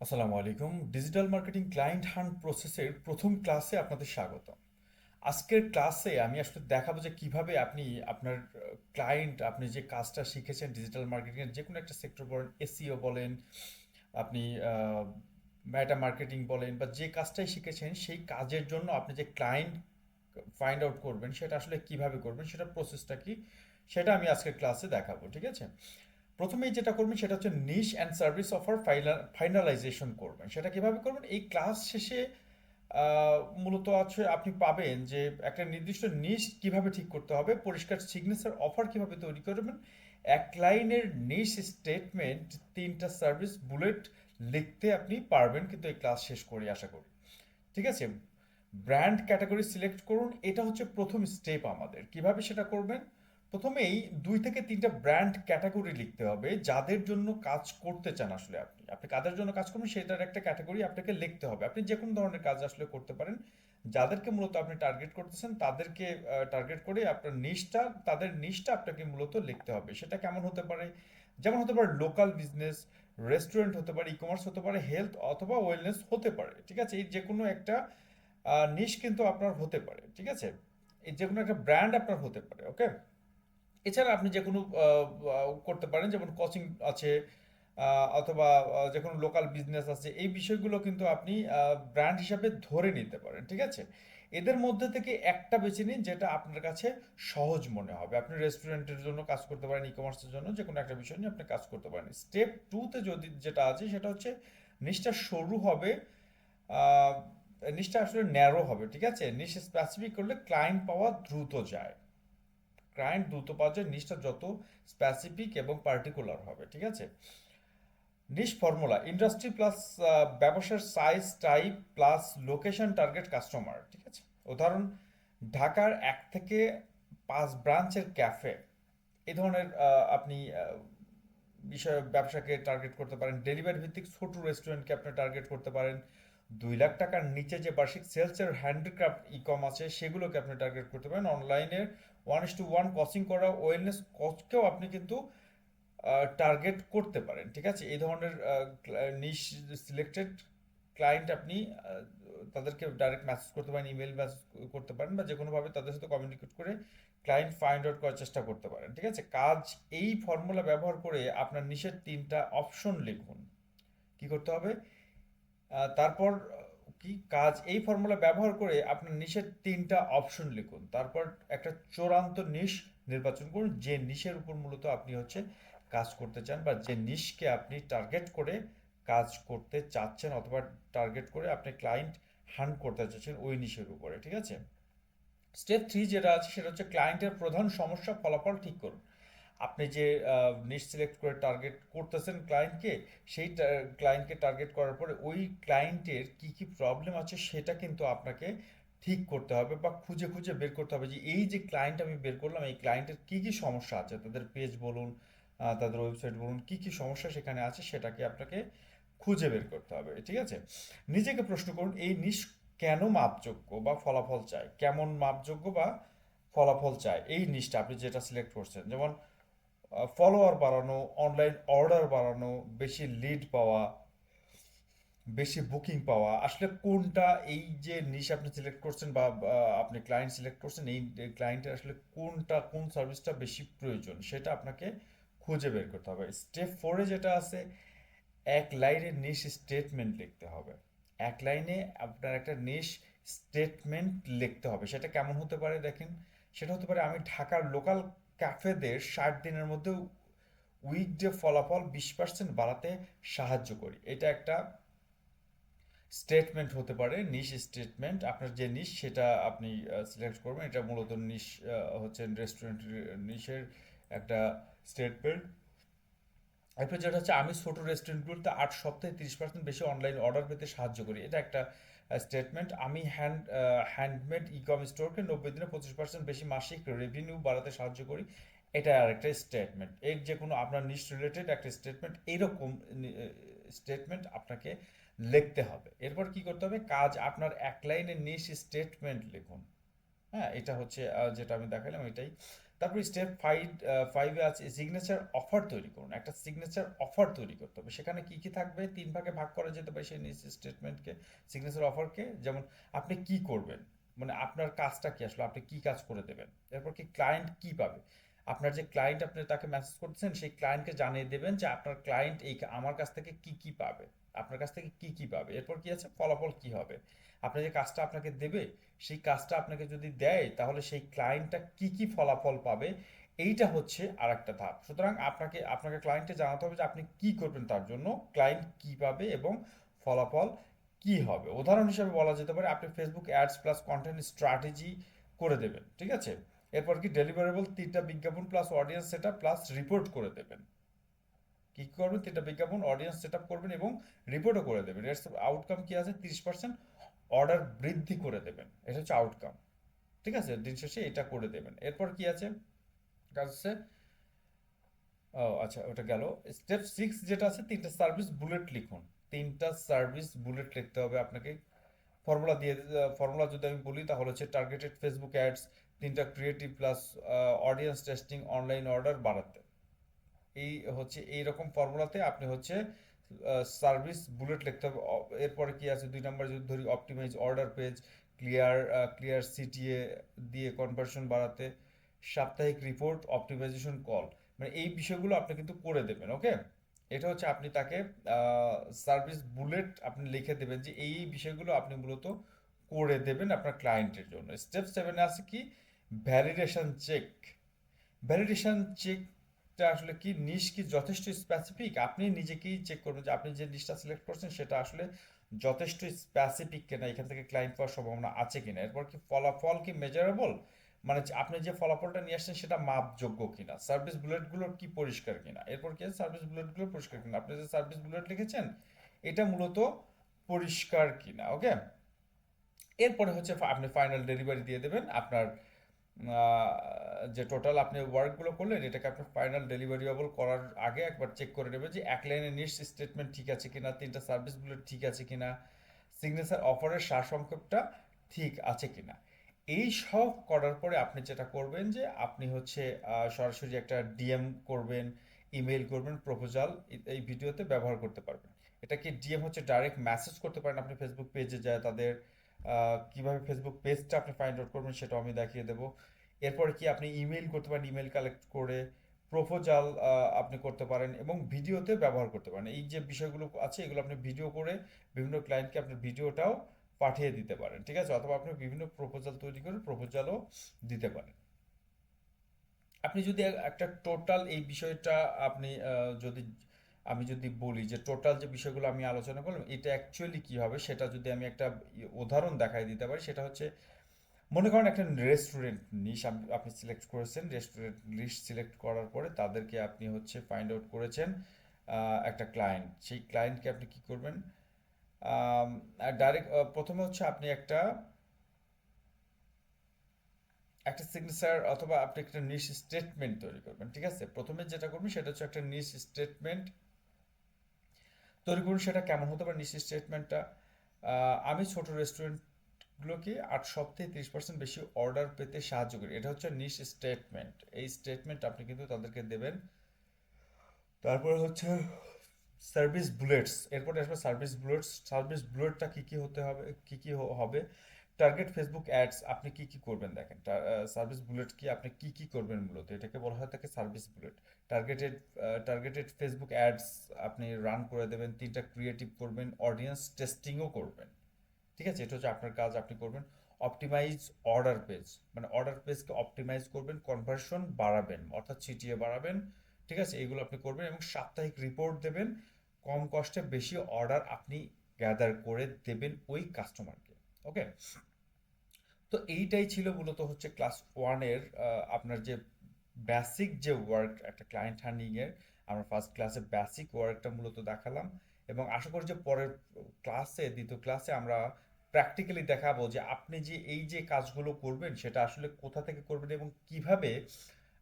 আসসালামু আলাইকুম। Digital marketing client hunt প্রসেসের প্রথম ক্লাসে আপনাদের স্বাগত আজকের ক্লাসে আমি আসলে দেখাবো যে কীভাবে আপনি আপনার ক্লায়েন্ট আপনি যে কাজটা শিখেছেন ডিজিটাল মার্কেটিংয়ের যে কোনো একটা সেক্টর বলেন এসিও বলেন, আপনি মেটা মার্কেটিং বলেন বা যে কাজটাই শিখেছেন, সেই কাজের জন্য আপনি যে ক্লায়েন্ট ফাইন্ড আউট করবেন, সেটা আসলে কীভাবে করবেন, সেটা প্রসেসটা কি, সেটা আমি আজকের ক্লাসে দেখাবো, ঠিক আছে? প্রথমেই যেটা করবেন সেটা হচ্ছে niche and service offer finalisation করবেন। সেটা কীভাবে করবেন? এই ক্লাস শেষে মূলত আছে আপনি পাবেন যে একটা নির্দিষ্ট নিশ কীভাবে ঠিক করতে হবে, পরিষ্কার সিগনেচার অফার কীভাবে তৈরি করবেন, এক লাইনের নিশ স্টেটমেন্ট তিনটা সার্ভিস বুলেট লিখতে আপনি পারবেন কিন্তু এই ক্লাস শেষ করে আশা করি। ঠিক আছে? ব্র্যান্ড ক্যাটাগরি সিলেক্ট করুন। এটা হচ্ছে প্রথম স্টেপ আমাদের। কীভাবে সেটা করবেন? প্রথমেই দুই থেকে তিনটা ব্র্যান্ড ক্যাটাগরি লিখতে হবে যাদের জন্য কাজ করতে চান আসলে আপনি। আপনি কাদের জন্য কাজ করবেন সেটার একটা ক্যাটাগরি আপনাকে লিখতে হবে। আপনি যে কোনো ধরনের কাজ আসলে করতে পারেন। যাদেরকে মূলত আপনি টার্গেট করতেছেন, তাদেরকে টার্গেট করে আপনার নিশটা তাদের নিশটা আপনাকে মূলত লিখতে হবে। সেটা কেমন হতে পারে? যেমন হতে পারে লোকাল বিজনেস রেস্টুরেন্ট হতে পারে ই কমার্স হতে পারে হেলথ অথবা ওয়েলনেস হতে পারে। ঠিক আছে? এই যে কোনো একটা নিশ কিন্তু আপনার হতে পারে। ঠিক আছে? এই যে কোনো একটা ব্র্যান্ড আপনার হতে পারে ওকে এছাড়া আপনি যে কোনো করতে পারেন, যেমন কোচিং আছে অথবা যে কোনো লোকাল বিজনেস আছে, এই বিষয়গুলো কিন্তু আপনি ব্র্যান্ড হিসাবে ধরে নিতে পারেন, ঠিক আছে? এদের মধ্যে থেকে একটা বেছে নিন যেটা আপনার কাছে সহজ মনে হবে। আপনি রেস্টুরেন্টের জন্য কাজ করতে পারেন ই কমার্সের জন্য যে কোনো একটা বিষয় নিয়ে আপনি কাজ করতে পারেন। স্টেপ টুতে যদি যেটা আছে, সেটা হচ্ছে নিচটা সরু হবে নিচটা আসলে ন্যারো হবে, ঠিক আছে? নিচ স্পেসিফিক করলে ক্লায়েন্ট পাওয়া দ্রুত যায়। ক্লায়েন্ট দ্রুত পাওয়া যায় নিশটা যত স্পেসিফিক এবং পার্টিকুলার হবে, ঠিক আছে? নিশ ফর্মুলা ইন্ডাস্ট্রি প্লাস ব্যবসার size type plus location target customer ঠিক আছে? উদাহরণ, ঢাকার এক থেকে পাঁচ ব্রাঞ্চের ক্যাফে এই ধরনের আপনি বিষয় ব্যবসাকে টার্গেট করতে পারেন। ডেলিভারি ভিত্তিক ছোট রেস্টুরেন্টকে আপনি টার্গেট করতে পারেন। দুই লাখ টাকার নিচে যে বার্ষিক সেলসের হ্যান্ডিক্রাফট ই কম আছে সেগুলোকে আপনি টার্গেট করতে পারেন। অনলাইনে one is to one coaching করা ওয়েলনেস কোচকেও আপনি কিন্তু টার্গেট করতে পারেন, ঠিক আছে? এই ধরনের নিশ সিলেক্টেড ক্লায়েন্ট আপনি তাদেরকে ডাইরেক্ট মেসেজ করতে পারেন ইমেল মেসেজ করতে পারেন বা যে কোনোভাবে তাদের সাথে কমিউনিকেট করে ক্লায়েন্ট ফাইন্ড আউট করার চেষ্টা করতে পারেন, ঠিক আছে? কাজ এই ফর্মুলা ব্যবহার করে আপনার নিশের তিনটা অপশন লিখুন। কি করতে হবে? তারপর কি কাজ? এই ফর্মুলা ব্যবহার করে আপনার নিশের তিনটা অপশন লিখুন। তারপর একটা চূড়ান্ত নিশ নির্বাচন করুন। যে নিশের উপর মূলত আপনি হচ্ছে কাজ করতে চান বা যে নিশকে আপনি টার্গেট করে কাজ করতে চাচ্ছেন অথবা টার্গেট করে আপনি ক্লায়েন্ট হান্ট করতে চাচ্ছেন ওই নিশের উপরে, ঠিক আছে? স্টেপ থ্রি যেটা আছে সেটা হচ্ছে ক্লায়েন্টের প্রধান সমস্যা ফলাফল ঠিক করুন। আপনি যে নিশ সিলেক্ট করে টার্গেট করতেছেন ক্লায়েন্টকে সেই ক্লায়েন্টকে টার্গেট করার পরে ওই ক্লায়েন্টের কি কি প্রবলেম আছে সেটা কিন্তু আপনাকে ঠিক করতে হবে বা খুঁজে খুঁজে বের করতে হবে যে এই যে ক্লায়েন্ট আমি বের করলাম, এই ক্লায়েন্টের কি কি সমস্যা আছে? তাদের পেজ বলুন তাদের ওয়েবসাইট বলুন, কি কি সমস্যা সেখানে আছে সেটাকে আপনাকে খুঁজে বের করতে হবে, ঠিক আছে? নিজেকে প্রশ্ন করুন, এই নিশ কেন মাপযোগ্য বা ফলাফল চায় কেমন মাপযোগ্য বা ফলাফল চায় এই নিশটা আপনি যেটা সিলেক্ট করছেন, যেমন ফলোয়ার বাড়ানো অনলাইন অর্ডার বাড়ানো, বেশি লিড পাওয়া, বেশি বুকিং পাওয়া, আসলে কোনটা এই যে নিশ আপনি সিলেক্ট করছেন বা আপনি ক্লায়েন্ট সিলেক্ট করছেন, এই ক্লায়েন্টের আসলে কোনটা, কোন সার্ভিসটা বেশি প্রয়োজন, সেটা আপনাকে খুঁজে বের করতে হবে। স্টেপ ফোরে যেটা আছে, এক লাইনে নিশ স্টেটমেন্ট লিখতে হবে। এক লাইনে আপনার একটা নিশ স্টেটমেন্ট লিখতে হবে। সেটা কেমন হতে পারে দেখেন? সেটা হতে পারে আমি ঢাকার লোকাল ক্যাফেদের ষাট দিনের মধ্যে উইকডে ফলাফল বিশ পার্সেন্ট বাড়াতে সাহায্য করি। এটা একটা স্টেটমেন্ট হতে পারে নিশ স্টেটমেন্ট আপনার যে নিশ সেটা আপনি সিলেক্ট করবেন। এটা মূলত নিশ হচ্ছে রেস্টুরেন্ট নিশের একটা স্টেটমেন্ট এরপর যেটা হচ্ছে আমি ছোটো রেস্টুরেন্টগুলোতে আট সপ্তাহে তিরিশ পার্সেন্ট বেশি অনলাইন অর্ডার পেতে সাহায্য করি। এটা একটা স্টেটমেন্ট আমি হ্যান্ড হ্যান্ডমেড ই কম স্টোরকে নব্বই দিনে পঁচিশ পার্সেন্ট বেশি মাসিক রেভিনিউ বাড়াতে সাহায্য করি। এটা আরেকটা স্টেটমেন্ট এর যে কোনো আপনার নিশ রিলেটেড একটা স্টেটমেন্ট এইরকম স্টেটমেন্ট আপনাকে লিখতে হবে। এরপর কি করতে হবে? কাজ আপনার এক লাইনে নিশ স্টেটমেন্ট লিখুন। হ্যাঁ এটা হচ্ছে যেটা আমি দেখালাম, এটাই। তারপরে স্টেপ ফাইভ ফাইভে আছে সিগনেচার অফার তৈরি করুন। একটা সিগনেচার অফার তৈরি করতে হবে। সেখানে কি কি থাকবে? তিন ভাগে ভাগ করা যেতে পারে সেই স্টেটমেন্টকে সিগনেচার অফারকে যেমন আপনি কি করবেন? মানে আপনার কাজটা কি আসলে? আপনি কি কাজ করে দেবেন? এরপর কি ক্লায়েন্ট কি পাবে? আপনার যে ক্লায়েন্ট আপনি তাকে মেসেজ করছেন, সেই ক্লায়েন্টকে জানিয়ে দেবেন যে আপনার ক্লায়েন্ট এই, আমার কাছ থেকে কি কি পাবে। আপনার কাছ থেকে কি কি পাবে? এরপর কি আছে? ফলাফল কি হবে? আপনি যে কাজটা আপনাকে দেবে, সেই কাজটা আপনাকে যদি দেয়, তাহলে সেই ক্লায়েন্টটা কি কি ফলাফল পাবে? এইটা হচ্ছে আর একটা ধাপ। সুতরাং আপনাকে আপনাকে ক্লায়েন্টকে জানাতে হবে যে আপনি কি করবেন তার জন্য ক্লায়েন্ট কি পাবে এবং ফলাফল কি হবে। উদাহরণ হিসেবে বলা যেতে পারে, আপনি Facebook ads plus content strategy করে দেবেন, ঠিক আছে? এরপর কি ডেলিভারেবল তিনটা বিজ্ঞাপন প্লাস অডিয়েন্স সেটা প্লাস রিপোর্ট করে দেবেন। কি করবেন? তিনটা বিজ্ঞাপন অডিয়েন্স সেট করবেন এবং রিপোর্টও করে দেবেন। এর আউটকাম কি আছে? তিরিশ পার্সেন্ট অর্ডার বৃদ্ধি করে দেবেন। এটা হচ্ছে আউটকাম ঠিক আছে? দিন শেষে এটা করে দেবেন। এরপর কি আছে? কাজ হচ্ছে, ও আচ্ছা ওটা গেল। স্টেপ সিক্স যেটা আছে, তিনটা সার্ভিস বুলেট লিখুন। তিনটা সার্ভিস বুলেট লিখতে হবে আপনাকে। ফর্মুলা দিয়ে ফর্মুলা যদি আমি বলি, তাহলে হচ্ছে টার্গেটেড ফেসবুক অ্যাডস তিনটা creative plus audience testing online order বাড়াতে। এই হচ্ছে, এই রকম ফর্মুলাতে আপনি হচ্ছে সার্ভিস বুলেট লিখতে হবে। এরপরে কি আছে? দুই নম্বর যদি ধরি optimise order page clear clear CTA দিয়ে কনভার্সন বাড়াতে, সাপ্তাহিক রিপোর্ট অপটিমাইজেশন কল মানে এই বিষয়গুলো আপনি কিন্তু করে দেবেন ওকে এটা হচ্ছে আপনি তাকে সার্ভিস বুলেট আপনি লিখে দেবেন যে এই বিষয়গুলো আপনি মূলত করে দেবেন আপনার ক্লায়েন্টের জন্য। স্টেপ সেভেনে আছে কি? ভ্যালিডেশন চেক ভ্যালিডেশন চেকটা আসলে কি নিশ কি যথেষ্ট স্পেসিফিক আপনি নিজেকেই চেক করবেন যে আপনি যে নিশটা সিলেক্ট করছেন সেটা আসলে যথেষ্ট স্পেসিফিক কিনা, এখান থেকে ক্লায়েন্ট পাওয়ার সম্ভাবনা আছে কিনা? এরপর কি ফলাফল কি মেজারেবল মানে আপনি যে ফলাফলটা নিয়ে আসছেন সেটা মাপযোগ্য কিনা? সার্ভিস বুলেটগুলোর কি পরিষ্কার কিনা? এরপর কি সার্ভিস বুলেটগুলো পরিষ্কার কিনা? আপনি যে সার্ভিস বুলেট লিখেছেন, এটা মূলত পরিষ্কার কিনা? ওকে এরপরে হচ্ছে আপনি ফাইনাল ডেলিভারি দিয়ে দেবেন আপনার যে টোটাল আপনি ওয়ার্কগুলো করলেন, এটাকে আপনি ফাইনাল ডেলিভারিয়েবল করার আগে একবার চেক করে নেবেন যে এক লাইনে নিশ স্টেটমেন্ট ঠিক আছে কিনা, তিনটা সার্ভিসগুলো ঠিক আছে কিনা সিগনেচার অফারের সারসংক্ষেপটা ঠিক আছে কিনা। এই সব করার পরে আপনি যেটা করবেন যে আপনি হচ্ছে সরাসরি একটা ডিএম করবেন ইমেল করবেন প্রপোজাল এই ভিডিওতে ব্যবহার করতে পারবেন। এটাকে ডিএম হচ্ছে ডাইরেক্ট মেসেজ করতে পারেন আপনি ফেসবুক পেজে যায় তাদের কীভাবে ফেসবুক পেজটা আপনি ফাইন্ড আউট করবেন সেটাও আমি দেখিয়ে দেবো। এরপরে কি আপনি ইমেল করতে পারেন ইমেল কালেক্ট করে প্রপোজাল আপনি করতে পারেন এবং ভিডিওতে ব্যবহার করতে পারেন। এই যে বিষয়গুলো আছে, এগুলো আপনি ভিডিও করে বিভিন্ন ক্লায়েন্টকে আপনার ভিডিওটাও পাঠিয়ে দিতে পারেন, ঠিক আছে? অথবা আপনি বিভিন্ন প্রপোজাল তৈরি করে প্রপোজালও দিতে পারেন। আপনি যদি একটা টোটাল এই বিষয়টা আপনি যদি আমি যদি বলি যে টোটাল যে বিষয়গুলো আমি আলোচনা করলাম, এটা অ্যাকচুয়ালি কি হবে সেটা যদি আমি একটা উদাহরণ দেখাই দিতে পারি, সেটা হচ্ছে মনে করেন একটা রেস্টুরেন্ট নিশ আপনি সিলেক্ট করেছেন রেস্টুরেন্ট লিস্ট সিলেক্ট করার পরে তাদেরকে আপনি হচ্ছে ফাইন্ড আউট করেছেন একটা ক্লায়েন্ট সেই ক্লায়েন্টকে আপনি কি করবেন? ডাইরেক্ট প্রথমে হচ্ছে আপনি একটা একটা সিগনেচার অথবা আপনি একটা নিশ স্টেটমেন্ট তৈরি করবেন, ঠিক আছে? প্রথমে যেটা করবেন সেটা হচ্ছে একটা নিশ স্টেটমেন্ট তৈরি করুন সেটা কেমন হতে পারে নিশ্চিত স্টেটমেন্টটা আমি ছোট রেস্টুরেন্টগুলোকে আট সপ্তাহে তিরিশ পার্সেন্ট বেশি অর্ডার পেতে সাহায্য করি। এটা হচ্ছে নিশ স্টেটমেন্ট এই স্টেটমেন্ট আপনি কিন্তু তাদেরকে দেবেন। তারপরে হচ্ছে সার্ভিস বুলেটস এরপরে আসবে সার্ভিস বুলেটস সার্ভিস বুলেটটা কী কী হতে হবে, কী কী হবে? টার্গেট ফেসবুক অ্যাডস আপনি কি কি করবেন দেখেন সার্ভিস বুলেট কি আপনি কি কি করবেন মূলত? এটাকে বলা হয় থাকে service bullet targeted targeted Facebook ads আপনি রান করে দেবেন, তিনটা ক্রিয়েটিভ করবেন অডিয়েন্স টেস্টিংও করবেন। ঠিক আছে? এটা হচ্ছে আপনার কাজ, আপনি করবেন। অপটিমাইজ অর্ডার পেজ মানে অর্ডার পেজকে অপটিমাইজ করবেন কনভার্সন বাড়াবেন, অর্থাৎ ছিটিয়ে বাড়াবেন। ঠিক আছে? এগুলো আপনি করবেন এবং সাপ্তাহিক রিপোর্ট দেবেন। কম কষ্টে বেশি অর্ডার আপনি গ্যাদার করে দেবেন ওই কাস্টমারকে ওকে তো এইটাই ছিল মূলত হচ্ছে ক্লাস ওয়ানের আপনার যে বেসিক যে ওয়ার্ক একটা ক্লায়েন্ট হার্নিংয়ের আমরা ফার্স্ট ক্লাসে বেসিক ওয়ার্কটা মূলত দেখালাম এবং আশা করি যে পরের ক্লাসে দ্বিতীয় ক্লাসে আমরা প্র্যাকটিক্যালি দেখাবো যে আপনি যে এই যে কাজগুলো করবেন, সেটা আসলে কোথা থেকে করবেন এবং কীভাবে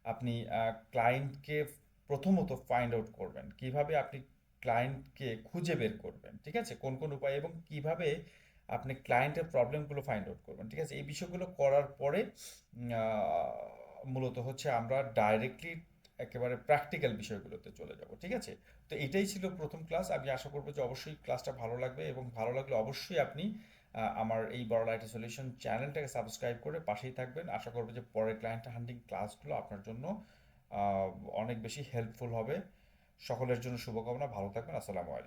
আপনি ক্লায়েন্টকে প্রথমত ফাইন্ড আউট করবেন, কীভাবে আপনি ক্লায়েন্টকে খুঁজে বের করবেন, ঠিক আছে? কোন কোন উপায় এবং কীভাবে আপনি ক্লায়েন্টের প্রবলেমগুলো ফাইন্ড আউট করবেন, ঠিক আছে? এই বিষয়গুলো করার পরে মূলত হচ্ছে আমরা ডাইরেক্টলি একেবারে প্র্যাকটিক্যাল বিষয়গুলোতে চলে যাব, ঠিক আছে? তো এটাই ছিল প্রথম ক্লাস আমি আশা করব যে অবশ্যই ক্লাসটা ভালো লাগবে এবং ভালো লাগলে অবশ্যই আপনি আমার এই বড় লাইটি সলিউশন চ্যানেলটাকে সাবস্ক্রাইব করে পাশেই থাকবেন। আশা করব যে পরের ক্লায়েন্ট হান্টিং ক্লাসগুলো আপনার জন্য অনেক বেশি হেল্পফুল হবে। সকলের জন্য শুভকামনা। ভালো থাকবেন। আসসালামু আলাইকুম।